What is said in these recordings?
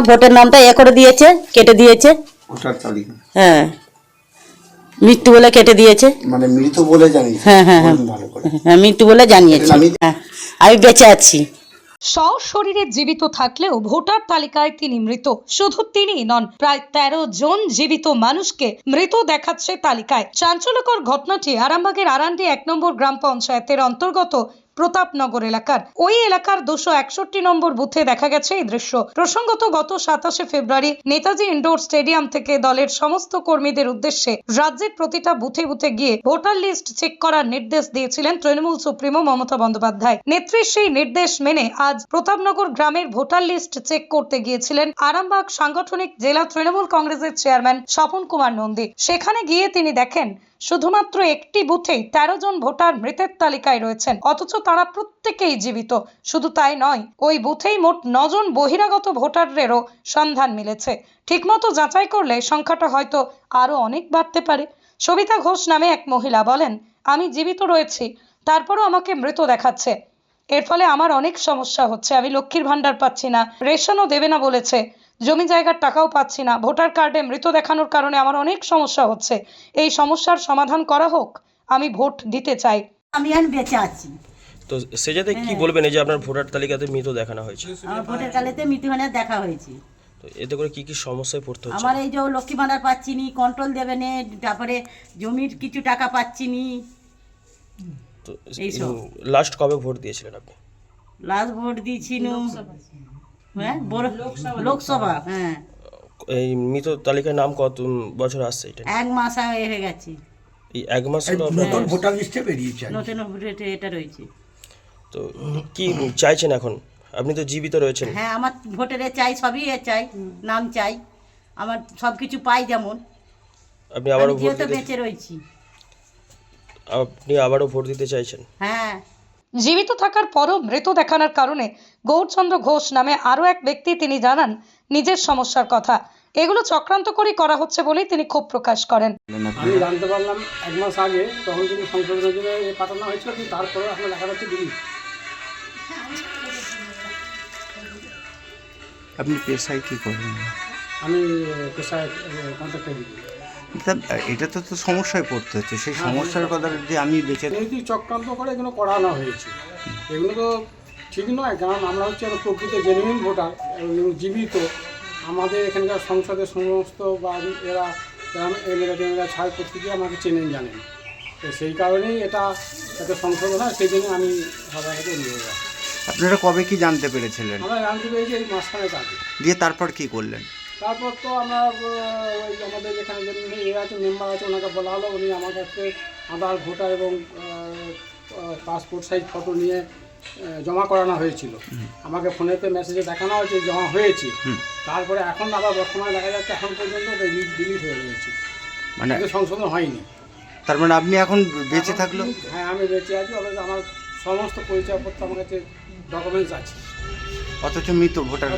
ভোটের নামটা এ করে দিয়েছে কেটে দিয়েছে। হ্যাঁ। মৃত্যু বলে কেটে দিয়েছে। মানে মৃত বলে জানিস হ্যাঁ, হ্যাঁ, হ্যাঁ। ভালো করে। হ্যাঁ মৃত্যু বলে জানিয়েছে। আমি- হ্যাঁ বেঁচে আছি। সশরীরে জীবিত থাকলেও ভোটার তালিকায় তিনি মৃত। শুধু তিনি নন প্রায় তেরো জন জীবিত মানুষকে মৃত দেখাচ্ছে তালিকায়। চাঞ্চল্যকর ঘটনাটি আরামবাগের আরান্ডি এক নম্বর গ্রাম পঞ্চায়েতের অন্তর্গত প্রতাপনগর এলাকার। ওই এলাকার দুশো একষট্টি নম্বর বুথে দেখা গেছে এই দৃশ্য। প্রসঙ্গত, গত সাতাশে ফেব্রুয়ারি নেতাজি ইন্ডোর স্টেডিয়াম থেকে দলের সমস্ত কর্মীদের উদ্দেশ্যে রাজ্যের প্রতিটা বুথে বুথে গিয়ে ভোটার লিস্ট চেক করার নির্দেশ দিয়েছিলেন তৃণমূল সুপ্রিমো মমতা বন্দ্যোপাধ্যায়। নেত্রীর সেই নির্দেশ মেনে আজ প্রতাপনগর গ্রামের ভোটার লিস্ট চেক করতে গিয়েছিলেন আরামবাগ সাংগঠনিক জেলা তৃণমূল কংগ্রেসের চেয়ারম্যান স্বপন কুমার নন্দী। সেখানে গিয়ে তিনি দেখেন শুধুমাত্র একটি বুথেই তেরো জন ভোটার মৃতের তালিকায় রয়েছেন, অথচ তারা প্রত্যেকেই জীবিত। শুধু তাই নয়, ওই বুথেই মোট নজন বহিরাগত ভোটারেরও সন্ধান মিলেছে। ঠিকমতো যাচাই করলে সংখ্যাটা হয়তো আরও অনেক বাড়তে পারে। সবিতা ঘোষ নামে এক মহিলা বলেন, আমি জীবিত রয়েছি, তারপরও আমাকে মৃত দেখাচ্ছে। এর ফলে আমার অনেক সমস্যা হচ্ছে, আমি লক্ষ্মীর ভান্ডার পাচ্ছি না, রেশনও দেবে না বলেছে। জমি জায়গার টাকাও পাচ্ছি না। ভোটার কার্ডে মৃত দেখানোর কারণে আমার অনেক সমস্যা হচ্ছে। এই সমস্যার সমাধান করা হোক আমি ভোট দিতে চাই। আমি এখন বেঁচে আছি। তো সে যাতে কি বলবেন এই যে আপনার ভোটার তালিকাতে মৃত দেখানো হয়েছে? আমার ভোটের কালেতে মৃত্যুহানে দেখা হয়েছে। তো এতে করে কি কি সমস্যায় পড়তে হচ্ছে? আমার এই যে লক্ষ্মী ভাণ্ডার পাচ্ছি নি কন্ট্রোল দেবে নে তারপরে জমির কিছু টাকা পাচ্ছি নি। তো। লাস্ট কবে ভোট দিয়েছিলেন আপনি? লাস্ট ভোট দিয়েছিল হ্যাঁ? বড় লোকসভা হ্যাঁ। এই মৃত তালিকার নাম কত বছর আসছে এটা? এক মাস আগে হয়ে গেছে। এই এক মাস হলো আপনার নতুন ভোটার লিস্টে বেরিয়েছে আর কি। নতুন ভোটে এটা রয়েছে। তো কি চাইছেন এখন? আপনি তো জীবিত রয়েছেন। হ্যাঁ আমার ভোটের চাই সবই এ চাই নাম চাই। আমার সব কিছু পাই যেমন। আপনি আমি আবারও ভোট যেহেতু দিতে বেঁচে রয়েছি। আপনি আবারও ভোট দিতে চাইছেন? হ্যাঁ। জীবিত থাকার পরও মৃত দেখানোর কারণে গৌরচন্দ্র ঘোষ নামে আরও এক ব্যক্তি তিনি জানান নিজের সমস্যার কথা। এগুলো চক্রান্ত করে করা হচ্ছে বলেই তিনি ক্ষোভ প্রকাশ করেন। আমি জানতে পারলাম এক মাস আগে তখন কিন্তু সংশোধনের জন্য এ পাঠানো হয়েছিল কিন্তু তারপরেও এখন দেখা যাচ্ছে দিদি আপনি পেশায় কি করেন? আমি পেশায় কন্ট্রাক্টর। দিদি তা- এটা তো তো সমস্যায় পড়তে হচ্ছে। সেই সমস্যার কথা যে আমি বেঁচে কিন্তু চক্রান্ত করে এগুলো করানো হয়েছে। এগুলো তো ঠিক নয় কারণ আমরা হচ্ছে একটা প্রকৃত জেনুইন ভোটার এবং জীবিত। আমাদের এখানকার সংসদের সমস্ত বা এরা এমএলএ টেমএলএ ছাড় প্রত্যেকে আমাকে চেনেন জানেন। তো সেই কারণেই এটা যাতে সংশোধন হয় সেই জন্য আমি কাছে অনুরোধ রাখি আপনারা কবে কি জানতে পেরেছিলেন? আমরা জানতে পেরেছি এই মাঝখানে আগে। দিয়ে তারপর কি করলেন? তারপর তো আমরা ওই আমাদের যেখানে যে এ আছে মেম্বার আছে ওনাকে বলা হলো উনি আমার কাছে আধার ভোটার এবং পাসপোর্ট সাইজ ফটো নিয়ে জমা করানো হয়েছিল। আমাকে ফোনেতে মেসেজে দেখানো হয়েছে জমা হয়েছে। তারপরে এখন আবার বর্তমানে দেখা যাচ্ছে এখন পর্যন্ত ডিলিট হয়ে রয়েছে। মানে সংশোধন হয়নি। তার মানে আপনি এখন বেঁচে থাকল? হ্যাঁ আমি বেঁচে আছি অথচ আমার সমস্ত পরিচয়পত্র আমার কাছে ডকুমেন্টস আছে। অথচ মৃত ভোটার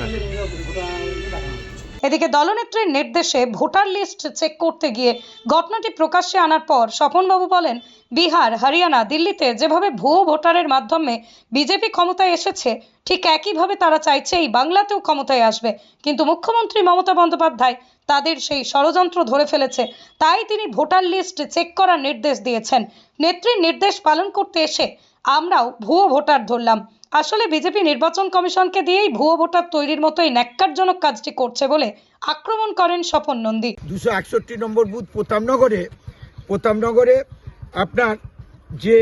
ভোটার দেখানো এদিকে দলনেত্রীর নির্দেশে ভোটার লিস্ট চেক করতে গিয়ে ঘটনাটি প্রকাশ্যে আনার পর স্বপনবাবু বলেন, বিহার, হরিয়ানা, দিল্লিতে যেভাবে ভুয়ো ভোটারের মাধ্যমে বিজেপি ক্ষমতায় এসেছে, ঠিক একইভাবে তারা চাইছে এই বাংলাতেও ক্ষমতায় আসবে। কিন্তু মুখ্যমন্ত্রী মমতা বন্দ্যোপাধ্যায় তাদের সেই ষড়যন্ত্র ধরে ফেলেছে। তাই তিনি ভোটার লিস্ট চেক করার নির্দেশ দিয়েছেন। নেত্রীর নির্দেশ পালন করতে এসে আমরাও ভুয়ো ভোটার ধরলাম। আসলে বিজেপি নির্বাচন কমিশনকে দিয়েই ভুয়ো ভোটার তৈরির মতো এই ন্যাক্কারজনক কাজটি করছে বলে আক্রমণ করেন স্বপন নন্দী। দুশো একষট্টি নম্বর বুথ প্রতামনগরে প্রতামনগরে আপনার যে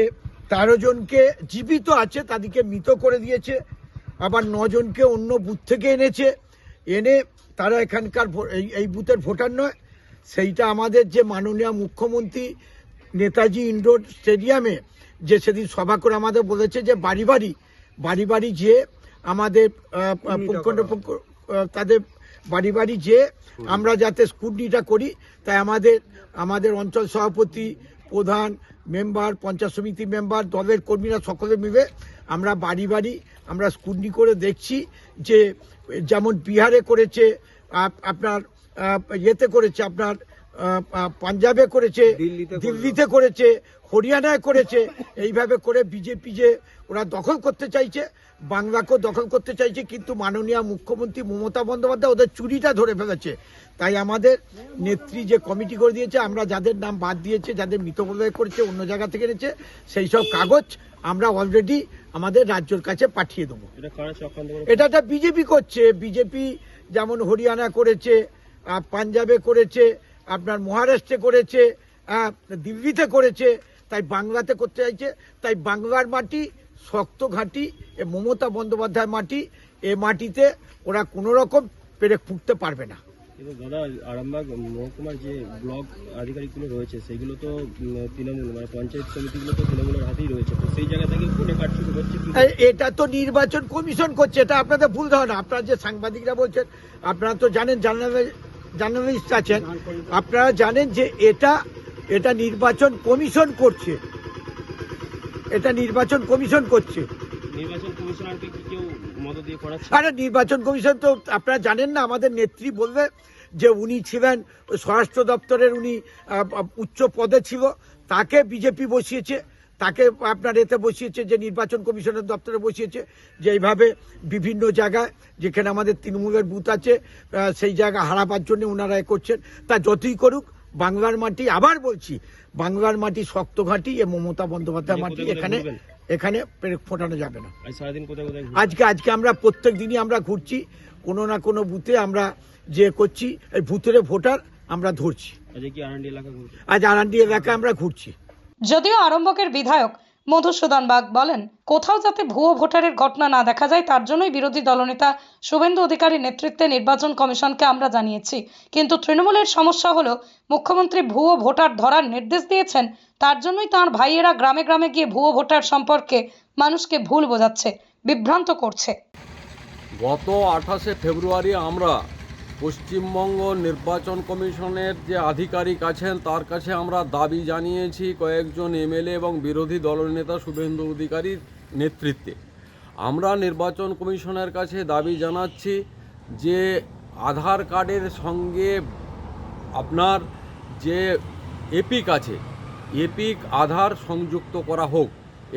তেরো জনকে জীবিত আছে তাদেরকে মৃত করে দিয়েছে, আবার নজনকে অন্য বুথ থেকে এনেছে, এনে তারা এখানকার এই বুথের ভোটার নয়। সেইটা আমাদের যে মাননীয় মুখ্যমন্ত্রী নেতাজি ইন্ডোর স্টেডিয়ামে যে সেদিন সভা করে আমাদের বলেছে যে বাড়ি বাড়ি বাড়ি বাড়ি যে আমাদের তাদের বাড়ি বাড়ি যে আমরা যাতে স্কুটনিটা করি তাই আমাদের আমাদের অঞ্চল সভাপতি প্রধান মেম্বার পঞ্চায়েত সমিতি মেম্বার দলের কর্মীরা সকলে মিলে আমরা বাড়ি বাড়ি আমরা স্কুটনি করে দেখছি যে যেমন বিহারে করেছে আপনার ইয়েতে করেছে আপনার পাঞ্জাবে করেছে। দিল্লিতে করেছে হরিয়ানায় করেছে এইভাবে করে বিজেপি যে ওরা দখল করতে চাইছে বাংলাকেও দখল করতে চাইছে কিন্তু মাননীয় মুখ্যমন্ত্রী মমতা বন্দ্যোপাধ্যায় ওদের চুরিটা ধরে ফেলেছে। তাই আমাদের নেত্রী যে কমিটি করে দিয়েছে আমরা যাদের নাম বাদ দিয়েছে যাদের মৃতপ্রদায় করেছে অন্য জায়গা থেকে এনেছে সেই সব কাগজ আমরা অলরেডি আমাদের রাজ্যের কাছে পাঠিয়ে দেবো। এটা একটা বিজেপি করছে। বিজেপি যেমন হরিয়ানা করেছে পাঞ্জাবে করেছে আপনার মহারাষ্ট্রে করেছে দিল্লিতে করেছে তাই বাংলাতে করতে চাইছে তাই বাংলার মাটি শক্ত ঘাঁটি এ মমতা বন্দ্যোপাধ্যায় মাটি এ মাটিতে ওরা কোনো রকম পেরে ফুটতে পারবে না। কিন্তু দাদা আরামবাগ মহকুমার যে ব্লক আধিকারিকগুলো রয়েছে সেগুলো তো তৃণমূল মানে পঞ্চায়েত সমিতিগুলো তো তৃণমূলের হাতেই রয়েছে তো সেই জায়গা থেকে হচ্ছে এটা তো নির্বাচন কমিশন করছে এটা আপনাদের ভুল ধারণা। আপনারা যে সাংবাদিকরা বলছেন আপনারা তো জানেন জার্নালিস্ট আছেন। আপনারা জানেন যে এটা এটা নির্বাচন কমিশন করছে। এটা নির্বাচন কমিশন করছে। আরে নির্বাচন কমিশন তো আপনারা জানেন না আমাদের নেত্রী বলবে যে উনি ছিলেন স্বরাষ্ট্র দপ্তরের উনি উচ্চ পদে ছিল তাকে বিজেপি বসিয়েছে তাকে আপনার এতে বসিয়েছে যে নির্বাচন কমিশনের দপ্তরে বসিয়েছে যে এইভাবে বিভিন্ন জায়গায় যেখানে আমাদের তৃণমূলের বুথ আছে সেই জায়গা হারাবার জন্য ওনারা এ করছেন তা যতই করুক বাংলার মাটি আবার বলছি বাংলার মাটি শক্ত ঘাঁটি এ মমতা বন্দ্যোপাধ্যায় মাটি কোথায় কোথায় এখানে এখানে ফোটানো যাবে না? আজকে আজকে আমরা প্রত্যেক দিনই আমরা ঘুরছি কোনো না কোনো বুথে আমরা যে করছি এই ভূতের ভোটার আমরা ধরছি। আজ আরান্ডি এলাকা আমরা ঘুরছি। যদিও আরম্ভকের বিধায়ক মধুসূদন বাগ বলেন, কোথাও যাতে ভুয়ো ভোটারের ঘটনা না দেখা যায়, তার জন্যই বিরোধী দলনেতা শুভেন্দু অধিকারীর নেতৃত্বে নির্বাচন কমিশনকে আমরা জানিয়েছি। কিন্তু তৃণমূলের সমস্যা হলো, মুখ্যমন্ত্রী ভুয়ো ভোটার ধরার নির্দেশ দিয়েছেন, তার জন্যই তাঁর ভাইয়েরা গ্রামে গ্রামে গিয়ে ভুয়ো ভোটার সম্পর্কে মানুষকে ভুল বোঝাচ্ছে, বিভ্রান্ত করছে। গত আঠাশে ফেব্রুয়ারি আমরা পশ্চিমবঙ্গ নির্বাচন কমিশনের যে আধিকারিক আছেন, তার কাছে আমরা দাবি জানিয়েছি কয়েকজন এমএলএ এবং বিরোধী দলনেতা শুভেন্দু অধিকারীর নেতৃত্বে। আমরা নির্বাচন কমিশনের কাছে দাবি জানাচ্ছি যে আধার কার্ডের সঙ্গে আপনার যে এপিক আছে, এপিক আধার সংযুক্ত করা হোক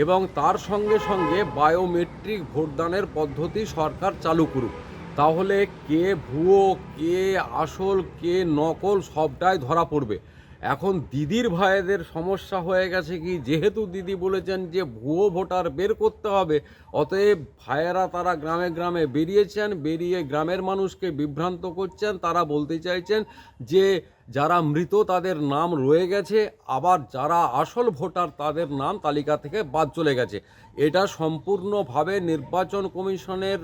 এবং তার সঙ্গে সঙ্গে বায়োমেট্রিক ভোটদানের পদ্ধতি সরকার চালু করুক। তাহলে কে ভুয়ো, কে আসল, কে নকল সবটাই ধরা পড়বে। এখন দিদির ভাইদের সমস্যা হয়ে গেছে কি? যেহেতু দিদি বলেছেন যে ভুয়ো ভোটার বের করতে হবে, অতএব ভাইয়েরা তারা গ্রামে গ্রামে বেরিয়েছেন, বেরিয়ে গ্রামের মানুষকে বিভ্রান্ত করছেন, তারা বলতে চাইছেন যে যারা মৃত তাদের নাম রয়ে গেছে, আবার যারা আসল ভোটার তাদের নাম তালিকা থেকে বাদ চলে গেছে। এটা সম্পূর্ণভাবে নির্বাচন কমিশনের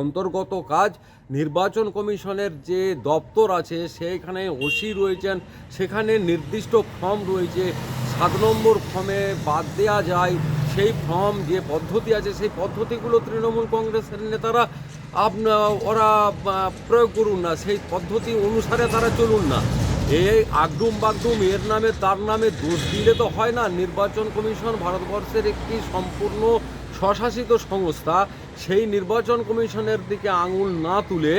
অন্তর্গত কাজ। নির্বাচন কমিশনের যে দপ্তর আছে, সেখানে ওসি রয়েছেন। সেখানে নির্দিষ্ট ফর্ম রয়েছে। সাত নম্বর ফর্মে বাদ দেওয়া যায়। সেই ফর্ম যে পদ্ধতি আছে, সেই পদ্ধতিগুলো তৃণমূল কংগ্রেসের নেতারা আপনা, ওরা প্রয়োগ করুন না। সেই পদ্ধতি অনুসারে তারা চলুন না। এই আগডুম বাগডুম, এর নামে তার নামে দোষ দিলে তো হয় না। নির্বাচন কমিশন ভারতবর্ষের একটি সম্পূর্ণ স্বশাসিত সংস্থা। সেই নির্বাচন কমিশনের দিকে আঙুল না তুলে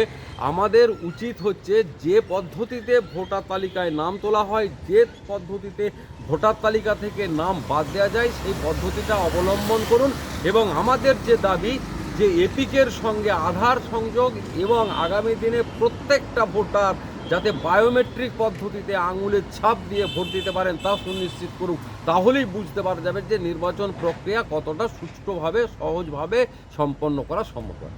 আমাদের উচিত হচ্ছে যে পদ্ধতিতে ভোটার তালিকায় নাম তোলা হয়, যে পদ্ধতিতে ভোটার তালিকা থেকে নাম বাদ দেওয়া যায়, সেই পদ্ধতিটা অবলম্বন করুন এবং আমাদের যে দাবি যে এপিকের সঙ্গে আধার সংযোগ এবং আগামী দিনে প্রত্যেকটা ভোটার যাতে বায়োমেট্রিক পদ্ধতিতে আঙুলের ছাপ দিয়ে ভোট দিতে পারেন, তা সুনিশ্চিত করুক। তাহলেই বুঝতে পারা যাবে যে নির্বাচন প্রক্রিয়া কতটা সুষ্ঠুভাবে, সহজভাবে সম্পন্ন করা সম্ভব হয়।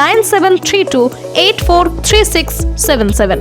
nine seven three two eight four three six seven seven